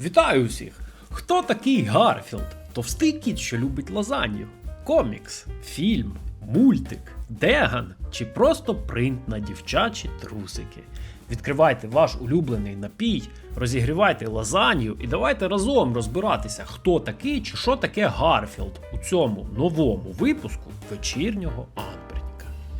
Вітаю усіх! Хто такий Гарфілд? Товстий кіт, що любить лазанью? Комікс, фільм, мультик, деган чи просто принт на дівчачі трусики. Відкривайте ваш улюблений напій, розігрівайте лазанью і давайте разом розбиратися, хто такий чи що таке Гарфілд у цьому новому випуску вечірнього Амберніка.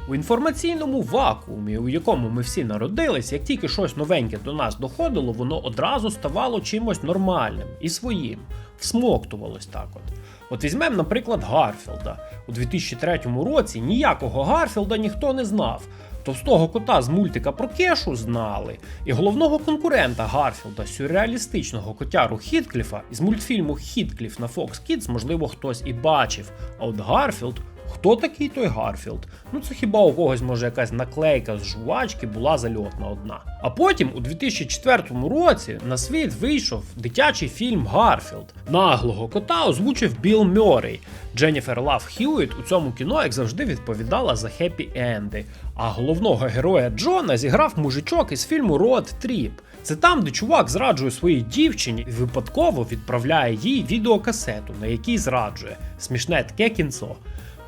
У інформаційному вакуумі, у якому ми всі народились, як тільки щось новеньке до нас доходило, воно одразу ставало чимось нормальним і своїм, всмоктувалось так от. От візьмемо, наприклад, Гарфілда. У 2003 році ніякого Гарфілда ніхто не знав. Товстого кота з мультика про кешу знали, і головного конкурента Гарфілда, сюрреалістичного котяру Хіткліфа із мультфільму Хіткліф на Fox Kids, можливо, хтось і бачив. А от Гарфілд Хто такий той Гарфілд? Ну це хіба у когось може якась наклейка з жувачки була зальотна одна. А потім, у 2004 році, на світ вийшов дитячий фільм Гарфілд. Наглого кота озвучив Білл Мьоррей. Дженніфер Лав Хьюіт у цьому кіно, як завжди, відповідала за хеппі енди. А головного героя Джона зіграв мужичок із фільму Road Trip. Це там, де чувак зраджує своїй дівчині і випадково відправляє їй відеокасету, на якій зраджує. Смішне таке кінцо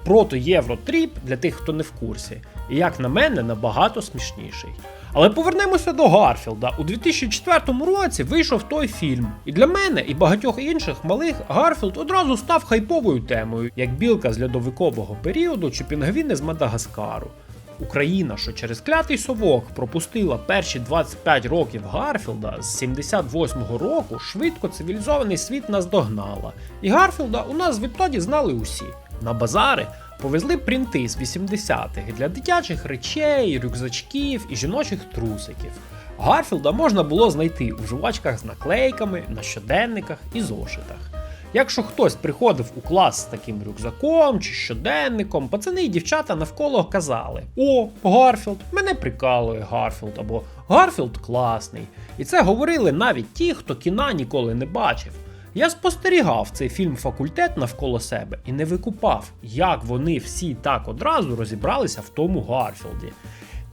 прото Євротріп для тих, хто не в курсі, і як на мене, набагато смішніший. Але повернемося до Гарфілда. У 2004 році вийшов той фільм. І для мене і багатьох інших малих Гарфілд одразу став хайповою темою, як білка з льодовикового періоду чи пінгвіни з Мадагаскару. Україна, що через клятий совок пропустила перші 25 років Гарфілда з 78-го року, швидко цивілізований світ наздогнала. І Гарфілда у нас відтоді знали усі. На базари повезли принти з 80-х для дитячих речей, рюкзачків і жіночих трусиків. Гарфілда можна було знайти у жувачках з наклейками, на щоденниках і зошитах. Якщо хтось приходив у клас з таким рюкзаком чи щоденником, пацани і дівчата навколо казали: О, Гарфілд, мене прикалує Гарфілд або Гарфілд класний. І це говорили навіть ті, хто кіна ніколи не бачив. Я спостерігав цей фільм факультет навколо себе і не викупав, як вони всі так одразу розібралися в тому Гарфілді.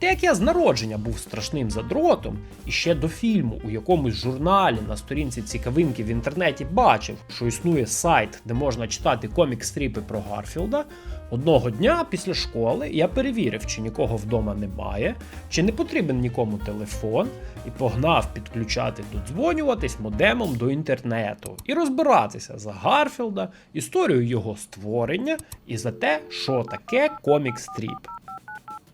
Те, як я з народження був страшним задротом, і ще до фільму у якомусь журналі на сторінці цікавинки в інтернеті бачив, що існує сайт, де можна читати комік-стріпи про Гарфілда. Одного дня після школи я перевірив, чи нікого вдома немає, чи не потрібен нікому телефон, і погнав підключати додзвонюватись модемом до інтернету і розбиратися за Гарфілда, історію його створення і за те, що таке комік-стріп.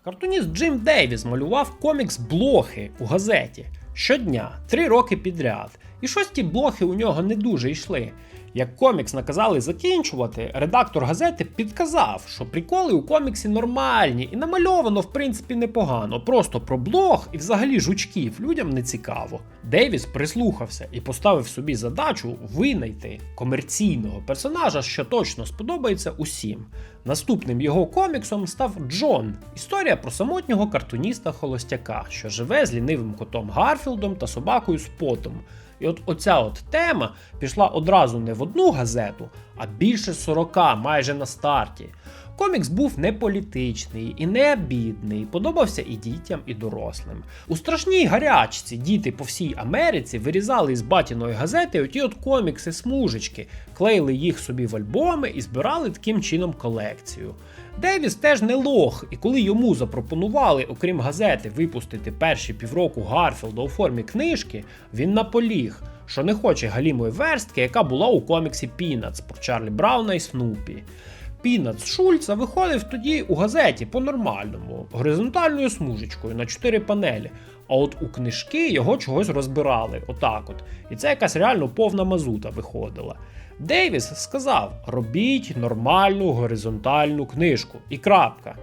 Картуніст Джим Дейвіс малював комікс блохи у газеті щодня, три роки підряд. І щось ті блохи у нього не дуже йшли. Як комікс наказали закінчувати, редактор газети підказав, що приколи у коміксі нормальні і намальовано в принципі непогано. Просто про блог і взагалі жучків людям не цікаво. Дейвіс прислухався і поставив собі задачу винайти комерційного персонажа, що точно сподобається усім. Наступним його коміксом став Джон. Історія про самотнього картуніста Холостяка, що живе з лінивим котом Гарфілдом та собакою Спотом. І от оця от тема пішла одразу не в одну газету, а більше 40 майже на старті. Комікс був не політичний і не бідний, подобався і дітям, і дорослим. У страшній гарячці діти по всій Америці вирізали із батіної газети оті от комікси смужечки, клеїли їх собі в альбоми і збирали таким чином колекцію. Девіс теж не лох, і коли йому запропонували, окрім газети, випустити перші півроку Гарфілда у формі книжки, він наполіг, що не хоче галімої верстки, яка була у коміксі Пінац про Чарлі Брауна і Снупі. Пінац Шульца виходив тоді у газеті по-нормальному, горизонтальною смужечкою на чотири панелі. А от у книжки його чогось розбирали, отак от. І це якась реально повна мазута виходила. Дейвіс сказав: робіть нормальну горизонтальну книжку. І крапка.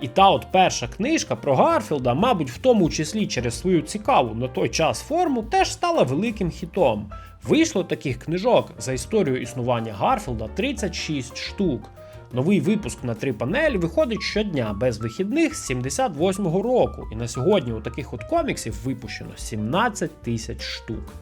І та от перша книжка про Гарфілда, мабуть, в тому числі через свою цікаву на той час форму, теж стала великим хітом. Вийшло таких книжок за історію існування Гарфілда 36 штук. Новий випуск на три панелі виходить щодня без вихідних з 78-го року. І на сьогодні у таких от коміксів випущено 17 тисяч штук.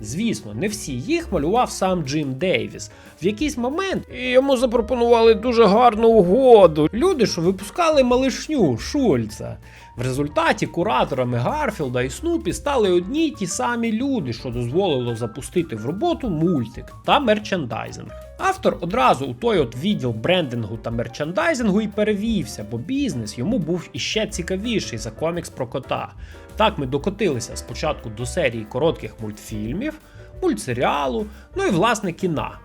Звісно, не всі їх малював сам Джим Дейвіс. В якийсь момент йому запропонували дуже гарну угоду. Люди, що випускали малишню Шульца. В результаті кураторами Гарфілда і Снупі стали одні й ті самі люди, що дозволило запустити в роботу мультик та мерчендайзинг. Автор одразу у той от відділ брендингу та мерчендайзингу і перевівся, бо бізнес йому був іще цікавіший за комікс про кота. Так ми докотилися спочатку до серії коротких мультфільмів, мультсеріалу, ну і власне кіна.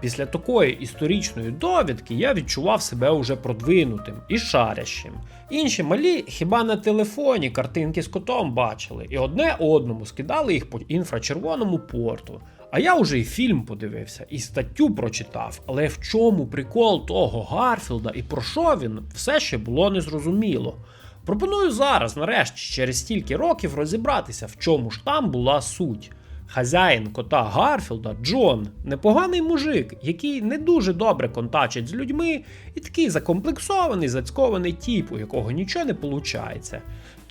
Після такої історичної довідки я відчував себе уже продвинутим і шарящим. Інші малі хіба на телефоні картинки з котом бачили і одне одному скидали їх по інфрачервоному порту. А я вже і фільм подивився, і статтю прочитав. Але в чому прикол того Гарфілда і про що він, все ще було незрозуміло. Пропоную зараз, нарешті, через стільки років розібратися, в чому ж там була суть. Хазяїн кота Гарфілда Джон непоганий мужик, який не дуже добре контачить з людьми, і такий закомплексований, зацькований тіп, у якого нічого не виходить.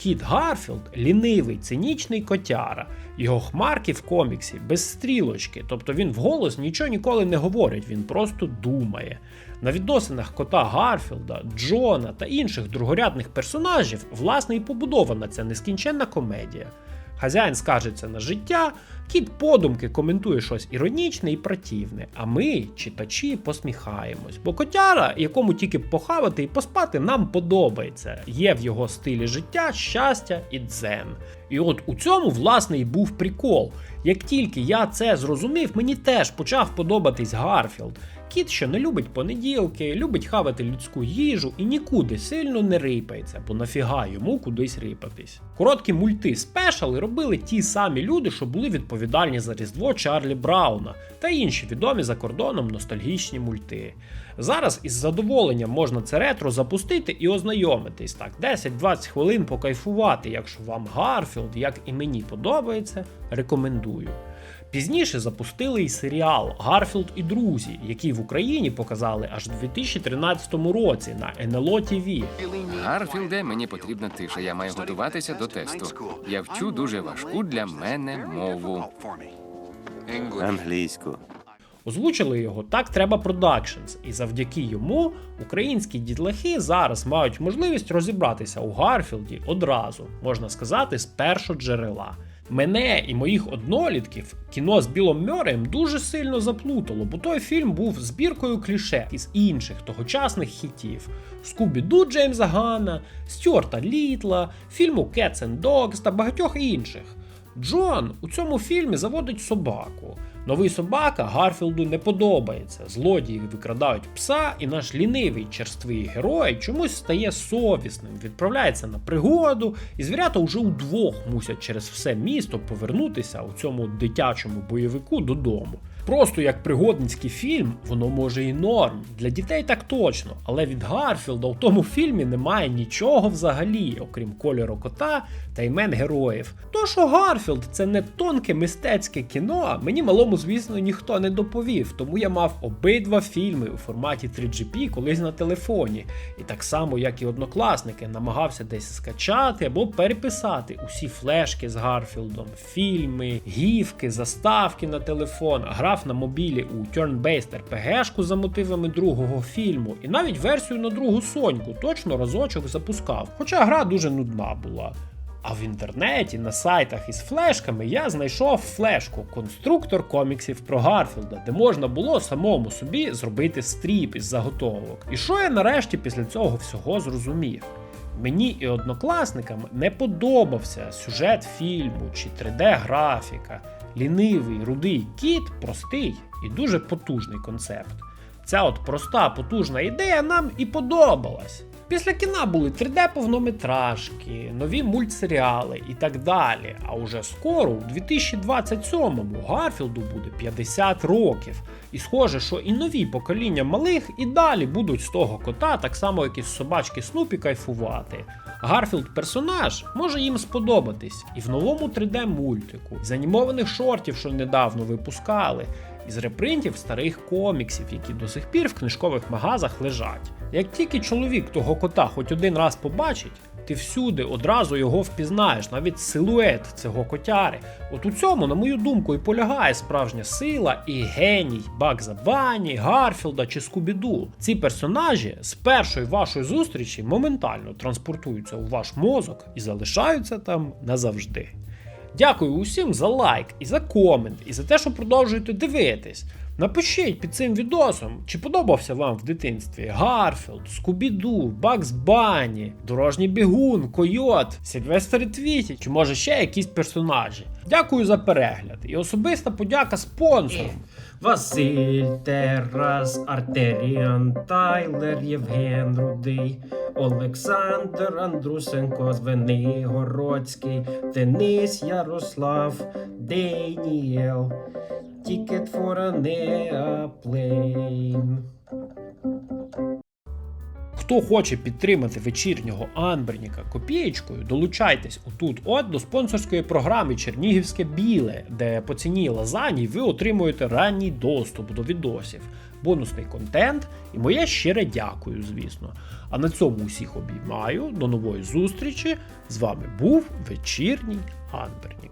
Кіт Гарфілд лінивий, цинічний котяра. Його хмарки в коміксі без стрілочки, тобто він вголос нічого ніколи не говорить, він просто думає. На відносинах кота Гарфілда, Джона та інших другорядних персонажів власне і побудована ця нескінченна комедія. Хазяїн скаржиться на життя, кіт подумки коментує щось іронічне і противне, а ми, читачі, посміхаємось. Бо котяра, якому тільки похавати і поспати, нам подобається. Є в його стилі життя щастя і дзен. І от у цьому, власне, і був прикол. Як тільки я це зрозумів, мені теж почав подобатись Гарфілд. Кіт, що не любить понеділки, любить хавати людську їжу і нікуди сильно не рипається, бо нафіга йому кудись рипатись. Короткі мульти спешали робили ті самі люди, що були відповідальні за Різдво Чарлі Брауна та інші відомі за кордоном ностальгічні мульти. Зараз із задоволенням можна це ретро запустити і ознайомитись так, 10-20 хвилин покайфувати, якщо вам Гарфілд, як і мені подобається, рекомендую. Пізніше запустили й серіал Гарфілд і друзі, який в Україні показали аж у 2013 році на НЛО ТВ. Гарфілде, мені потрібна тиша. Я маю готуватися до тесту. Я вчу дуже важку для мене мову. Англійську. Озвучили його так треба Productions, і завдяки йому українські дітлахи зараз мають можливість розібратися у Гарфілді одразу, можна сказати, з першого джерела. Мене і моїх однолітків кіно з Білом Мьорем дуже сильно заплутало, бо той фільм був збіркою кліше із інших тогочасних хітів: Скубі-Ду Джеймса Гана, Стюарта Літла, фільму and Dogs та багатьох інших. Джон у цьому фільмі заводить собаку. Новий собака Гарфілду не подобається. Злодії викрадають пса, і наш лінивий черствий герой чомусь стає совісним, відправляється на пригоду, і звірята вже удвох мусять через все місто повернутися у цьому дитячому бойовику додому. Просто як пригодницький фільм, воно може і норм. Для дітей так точно, але від Гарфілда у тому фільмі немає нічого взагалі, окрім кольору кота та імен героїв. То, що Гарфілд це не тонке мистецьке кіно, мені малому, звісно, ніхто не доповів, тому я мав обидва фільми у форматі 3GP колись на телефоні. І так само, як і однокласники, намагався десь скачати або переписати усі флешки з Гарфілдом, фільми, гівки, заставки на телефон, грав на мобілі у Turn-Based RPG-шку за мотивами другого фільму, і навіть версію на другу Соньку точно разочок запускав, хоча гра дуже нудна була. А в інтернеті на сайтах із флешками я знайшов флешку конструктор коміксів про Гарфілда, де можна було самому собі зробити стріп із заготовок. І що я нарешті після цього всього зрозумів? Мені і однокласникам не подобався сюжет фільму чи 3D-графіка. Лінивий рудий кіт простий і дуже потужний концепт. Ця от проста потужна ідея нам і подобалась. Після кіна були 3D-повнометражки, нові мультсеріали і так далі. А уже скоро, у 2027-му, Гарфілду буде 50 років. І схоже, що і нові покоління малих і далі будуть з того кота, так само як і з собачки Снупі кайфувати. Гарфілд персонаж може їм сподобатись і в новому 3D-мультику, з анімованих шортів, що недавно випускали, із репринтів старих коміксів, які до сих пір в книжкових магазах лежать. Як тільки чоловік того кота хоч один раз побачить, Ти всюди одразу його впізнаєш, навіть силует цього котяри. От у цьому, на мою думку, і полягає справжня сила і геній Багза Бані, Гарфілда чи Скубіду. Ці персонажі з першої вашої зустрічі моментально транспортуються у ваш мозок і залишаються там назавжди. Дякую усім за лайк і за комент, і за те, що продовжуєте дивитись. Напишіть під цим відосом, чи подобався вам в дитинстві Гарфілд, Скубіду, Бакс Бані, Дорожній бігун, Койот, Сільвестр Твіті, чи може ще якісь персонажі. Дякую за перегляд і особиста подяка спонсорам. Василь, Терас, Артеріан, Тайлер, Євген Рудий, Олександр Андрусенко, Звенигородський, Денис Ярослав, Деніел, Ticket for an airplane. Хто хоче підтримати вечірнього Анберніка копієчкою, долучайтесь отут от до спонсорської програми Чернігівське біле, де по ціні лазані ви отримуєте ранній доступ до відосів, бонусний контент і моє щире дякую, звісно. А на цьому усіх обіймаю. До нової зустрічі. З вами був вечірній Анбернік.